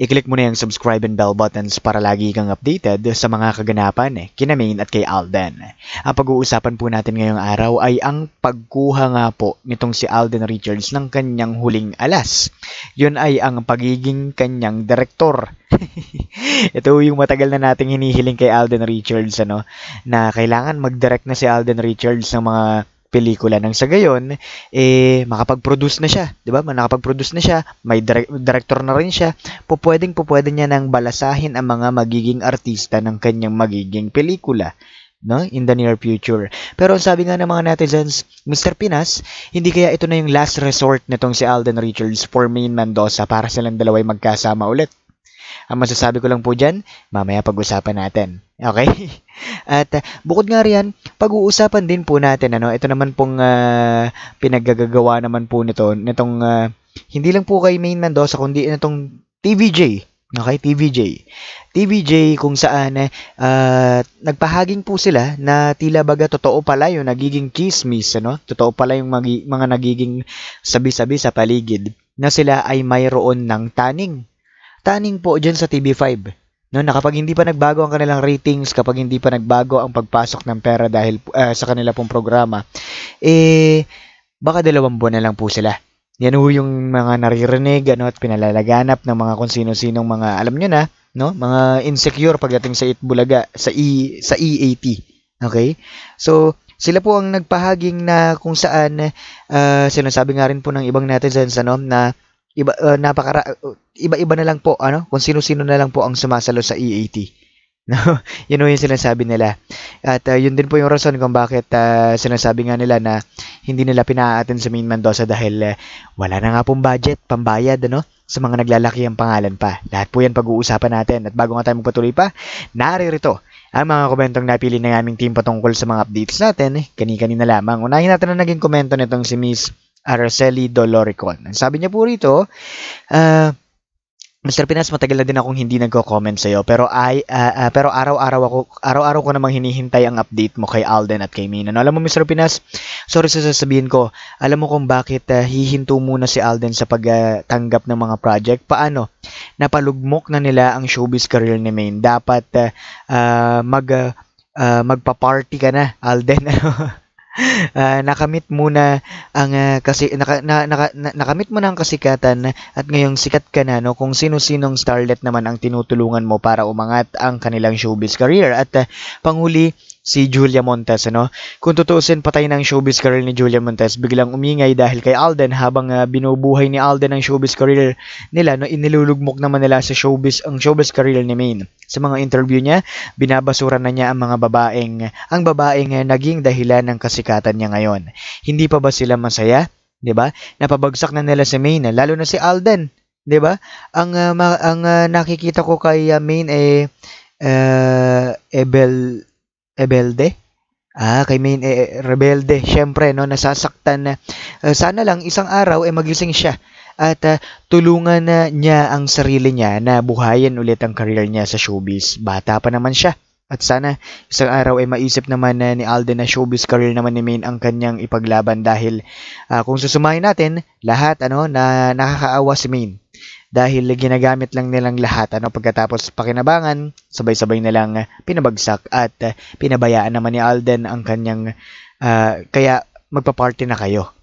I-click mo na yung subscribe and bell buttons para lagi kang updated sa mga kaganapan eh, kina Maine at kay Alden. Ang pag-uusapan po natin ngayong araw ay ang pagkuha nga po nitong si Alden Richards ng kanyang huling alas. Yun ay ang pagiging kanyang direktor. Ito yung matagal na nating hinihiling kay Alden Richards ano, na kailangan mag-direct na si Alden Richards ng mga pelikula nang sa gayon eh makapag-produce na siya, 'di ba? Nakapag-produce na siya, may direct- director na rin siya. Pupwedeng pupwede niya nang balasahin ang mga magiging artista ng kanyang magiging pelikula no in the near future. Pero ang sabi nga ng mga netizens, Mr. Pinas, hindi kaya ito na yung last resort nitong si Alden Richards for Maine Mendoza para silang dalaway magkasama ulit. Ang masasabi ko lang po dyan, mamaya pag-usapan natin. Okay? At uh, bukod nga riyan, pag-uusapan din po natin, ano, ito naman pong uh, pinaggagawa naman po nito, nitong, uh, hindi lang po kay Maine Mendoza, kundi nitong TVJ. Okay, TVJ. TVJ kung saan uh, nagpahaging po sila na tila baga totoo pala yung nagiging chismis, ano? Totoo pala yung magi- mga nagiging sabi-sabi sa paligid na sila ay mayroon ng taning taning po dyan sa TV5. No, na kapag hindi pa nagbago ang kanilang ratings, kapag hindi pa nagbago ang pagpasok ng pera dahil uh, sa kanila pong programa, eh, baka dalawang buwan na lang po sila. Yan ho yung mga naririnig ano, at pinalalaganap ng mga kung sino-sinong mga, alam nyo na, no? mga insecure pagdating sa Itbulaga, sa, e, sa EAT. Okay? So, sila po ang nagpahaging na kung saan, uh, sinasabi nga rin po ng ibang netizens ano, na iba uh, napakara uh, iba-iba na lang po ano kung sino-sino na lang po ang sumasalo sa EAT no? Yun yung sinasabi nila. At uh, yun din po yung rason kung bakit uh, sinasabi nga nila na hindi nila pinaatin sa Main Mendoza dahil uh, wala na nga pong budget pambayad ano sa mga naglalaki ang pangalan pa. Lahat po yan pag-uusapan natin. At bago nga tayo magpatuloy pa naririto ang mga komentong napili ng aming team patungkol sa mga updates natin kani-kanina lamang. Unahin natin ang naging komento nitong si Miss Araceli Doloricon. Ang sabi niya po rito, uh, Mr. Pinas, matagal na din akong hindi nagko-comment sa iyo, pero ay uh, uh, pero araw-araw ako araw-araw ko namang hinihintay ang update mo kay Alden at kay Mina. No, alam mo Mr. Pinas, sorry sa sasabihin ko, alam mo kung bakit uh, hihinto muna si Alden sa pagtanggap uh, ng mga project? Paano? Napalugmok na nila ang showbiz career ni Maine. Dapat uh, uh, mag uh, uh, magpa-party ka na, Alden. uh, nakamit muna ang uh, kasi naka, na, naka, na, nakamit mo na ang kasikatan at ngayong sikat ka na no kung sino-sinong starlet naman ang tinutulungan mo para umangat ang kanilang showbiz career. At uh, panghuli si Julia Montes ano? Kung tutuusin patay ng showbiz career ni Julia Montes. Biglang umingay dahil kay Alden habang uh, binubuhay ni Alden ang showbiz career nila no? Inilulugmok naman nila sa showbiz ang showbiz career ni Maine. Sa mga interview niya binabasura na niya ang mga babaeng ang babaeng uh, naging dahilan ng kasikatan niya ngayon. Hindi pa ba sila masaya? 'di ba? Napabagsak na nila si Maine lalo na si Alden 'di ba? Ang uh, ma- ang uh, nakikita ko kay uh, Maine eh uh, Ebel Rebelde? Ah, kay main eh, rebelde. Syempre, no, nasasaktan na. Uh, sana lang isang araw eh magising siya at uh, tulungan na niya ang sarili niya na buhayin ulit ang career niya sa showbiz. Bata pa naman siya. At sana isang araw ay maisip naman na ni Alden na showbiz career naman ni Maine ang kanyang ipaglaban dahil uh, kung susumahin natin, lahat ano na nakakaawa si Maine dahil ginagamit lang nilang lahat ano pagkatapos pakinabangan sabay-sabay nilang pinabagsak at uh, pinabayaan naman ni Alden ang kanyang uh, kaya magpa-party na kayo.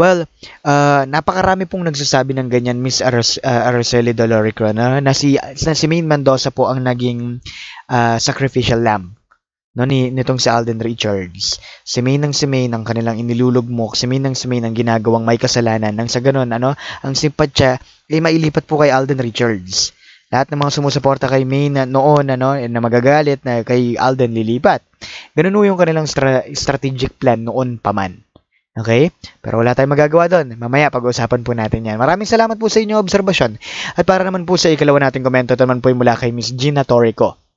Well, uh, napakarami pong nagsasabi ng ganyan Miss Aros, uh, Araceli Dolorico na, na si na si Maine Mendoza po ang naging uh, sacrificial lamb no ni nitong si Alden Richards. Si May ng si May ng kanilang inilulugmok, si May ng si May ng ginagawang may kasalanan nang sa ganun ano, ang simpatya ay mailipat po kay Alden Richards. Lahat ng mga sumusuporta kay May na noon ano, na magagalit na kay Alden lilipat. Ganun yung kanilang stra- strategic plan noon pa man. Okay? Pero wala tayong magagawa doon. Mamaya pag-uusapan po natin yan. Maraming salamat po sa inyong obserbasyon. At para naman po sa ikalawa nating komento, ito naman po yung mula kay Miss Gina Torrico.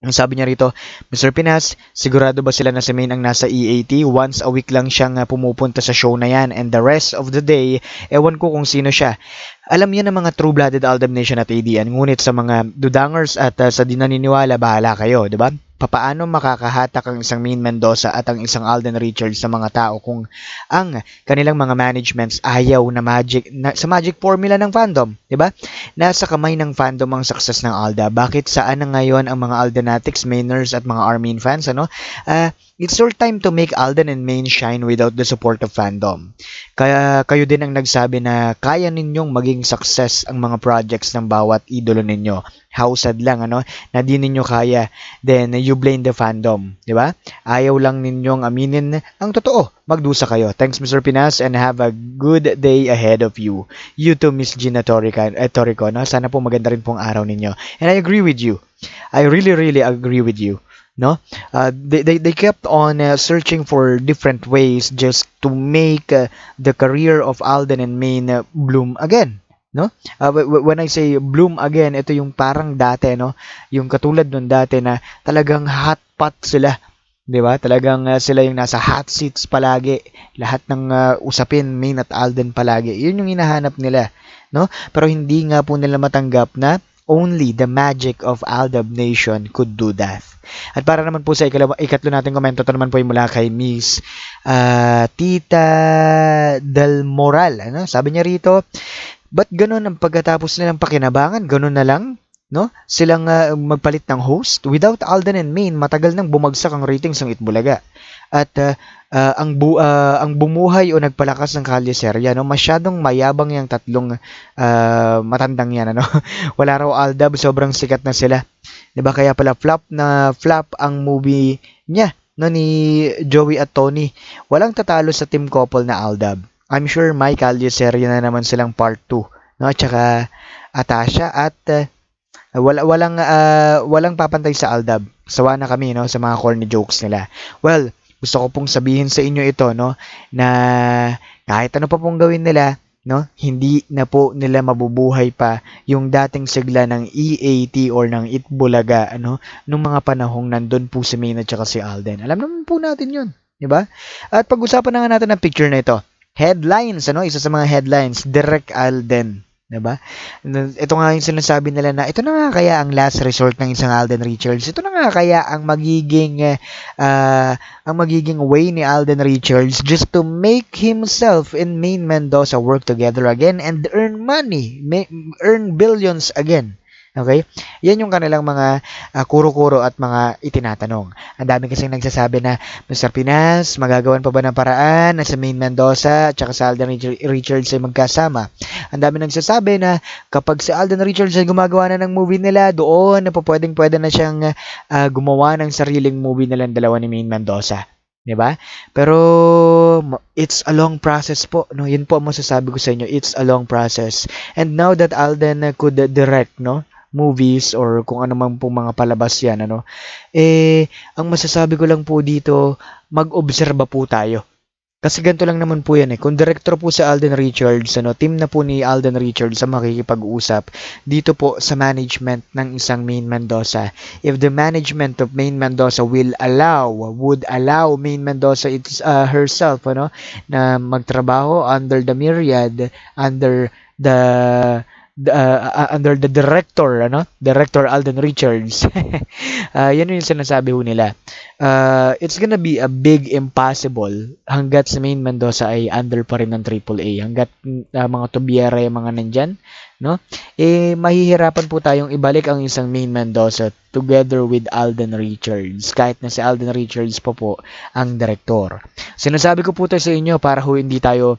Ang sabi niya rito, Mr. Pinas, sigurado ba sila na si Main ang nasa EAT? Once a week lang siyang uh, pumupunta sa show na yan and the rest of the day, ewan ko kung sino siya. Alam yan ng mga true-blooded Aldab Nation at ADN, ngunit sa mga dudangers at uh, sa di naniniwala, bahala kayo, di ba? Papaano makakahatak ang isang Main Mendoza at ang isang Alden Richards sa mga tao kung ang kanilang mga managements ayaw na magic na, sa magic formula ng fandom, 'di ba? Nasa kamay ng fandom ang success ng Alda. Bakit saan na ngayon ang mga Aldanatics, Mainers at mga Armin fans ano? Uh, it's your time to make Alden and Main shine without the support of fandom. Kaya kayo din ang nagsabi na kaya ninyong maging success ang mga projects ng bawat idolo ninyo. How sad lang ano na di ninyo kaya then you blame the fandom, di ba? Ayaw lang ninyong aminin ang totoo. Magdusa kayo. Thanks Mr. Pinas and have a good day ahead of you. You too Miss Gina Torica, eh, Torico, no? Sana po maganda rin pong araw ninyo. And I agree with you. I really really agree with you no? Uh, they, they, they kept on uh, searching for different ways just to make uh, the career of Alden and Main uh, bloom again no? Uh, when I say bloom again ito yung parang dati no? Yung katulad nun dati na talagang hot pot sila 'di ba? Talagang uh, sila yung nasa hot seats palagi. Lahat ng uh, usapin Main at Alden palagi. Yun yung hinahanap nila no? Pero hindi nga po nila matanggap na only the magic of Aldab Nation could do that. At para naman po sa ikalawa, ikatlo natin komento, ito naman po yung mula kay Miss uh, Tita Del Moral. Ano? Sabi niya rito, ba't ganun ang pagkatapos nilang pakinabangan? Ganun na lang? No? Silang uh, magpalit ng host? Without Alden and Main, matagal nang bumagsak ang ratings ng Itbulaga. At uh, uh, ang bu uh, ang bumuhay o nagpalakas ng Kalye Serya no? Masyadong mayabang yung tatlong uh, matandang yan ano? Wala raw Aldab sobrang sikat na sila. 'di ba? Kaya pala flop na flop ang movie niya no? Ni Joey at Tony. Walang tatalo sa team couple na Aldab. I'm sure may Kalye Serya na naman silang part 2 no? At saka Atasha at uh, wala walang uh, walang papantay sa Aldab. Sawa na kami no sa mga corny jokes nila. Well gusto ko pong sabihin sa inyo ito no na kahit ano pa pong gawin nila no hindi na po nila mabubuhay pa yung dating sigla ng EAT or ng Itbulaga ano nung mga panahong nandun po si Maine at si Alden. Alam naman po natin yun di ba? At pag-usapan na nga natin ang picture na ito. Headlines ano isa sa mga headlines direct Alden 'di ba? Ito nga yung sinasabi nila na ito na nga kaya ang last resort ng isang Alden Richards. Ito na nga kaya ang magiging uh, ang magiging way ni Alden Richards just to make himself and Main Mendoza work together again and earn money, earn billions again. Okay? Yan yung kanilang mga uh, kuro-kuro at mga itinatanong. Ang dami kasing nagsasabi na, Mr. Pinas, magagawan pa ba ng paraan na sa Main Mendoza at saka sa Alden Richards ay magkasama? Ang dami nagsasabi na kapag si Alden Richards ay gumagawa na ng movie nila, doon na pwedeng pwede na siyang uh, gumawa ng sariling movie nilang dalawa ni Main Mendoza. 'di ba? Pero it's a long process po, no? Yun po ang masasabi ko sa inyo, it's a long process. And now that Alden could direct, no? Movies or kung ano man po mga palabas yan, ano, eh, ang masasabi ko lang po dito, mag-obserba po tayo. Kasi ganito lang naman po yan eh. Kung director po sa Alden Richards, ano, team na po ni Alden Richards sa makikipag-usap dito po sa management ng isang Main Mendoza. If the management of Main Mendoza will allow, would allow Main Mendoza it's, uh, herself, ano, na magtrabaho under the myriad, under the uh, under the director, ano? Director Alden Richards. uh, yan yung sinasabi ho nila. Uh, it's gonna be a big impossible hanggat sa main Mendoza ay under pa rin ng AAA. Hanggat uh, mga Tobiera yung mga nandyan, no? Eh, mahihirapan po tayong ibalik ang isang main Mendoza together with Alden Richards. Kahit na si Alden Richards po po ang director. Sinasabi ko po to sa inyo para ho hindi tayo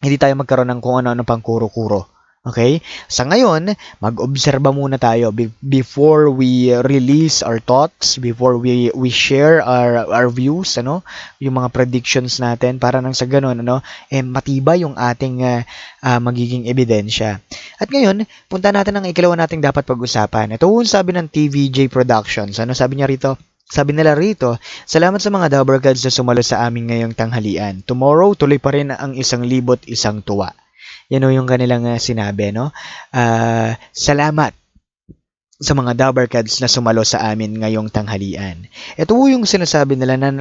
hindi tayo magkaroon ng kung ano-ano pang kuro-kuro Okay? Sa ngayon, mag-obserba muna tayo before we release our thoughts, before we we share our our views, ano, yung mga predictions natin para nang sa ganun, ano, eh matibay yung ating uh, uh, magiging ebidensya. At ngayon, punta natin ang ikalawa nating dapat pag-usapan. Ito yung sabi ng TVJ Productions. Ano sabi niya rito? Sabi nila rito, salamat sa mga Dabber Gods na sumalo sa aming ngayong tanghalian. Tomorrow, tuloy pa rin ang isang libot isang tuwa. Yan o yung kanilang uh, sinabi, no? Uh, salamat sa mga Dabarkads na sumalo sa amin ngayong tanghalian. Ito po yung sinasabi nila na,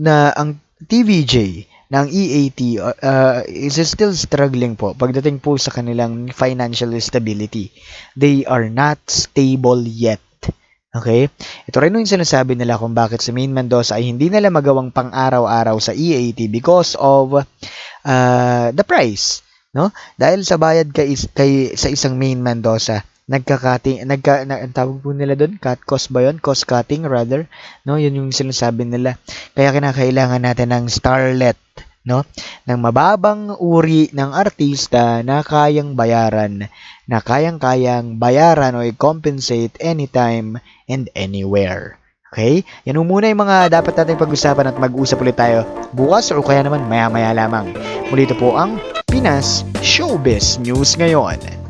na ang TVJ ng EAT uh, uh, is still struggling po pagdating po sa kanilang financial stability. They are not stable yet. Okay? Ito rin yung sinasabi nila kung bakit sa Main Mendoza ay hindi nila magawang pang-araw-araw sa EAT because of uh, the price. No? Dahil sa bayad kay, kay sa isang Main Mendoza, nagka-cutting, nagka, na, tawag po nila doon, cut cost ba yun? Cost cutting rather. No? Yun yung sinasabi nila. Kaya kinakailangan natin ng starlet no ng mababang uri ng artista na kayang bayaran na kayang-kayang bayaran o i-compensate anytime and anywhere. Okay? Yan muna yung mga dapat natin pag-usapan at mag-usap ulit tayo bukas o kaya naman maya-maya lamang. Muli ito po ang Pinas Showbiz News ngayon.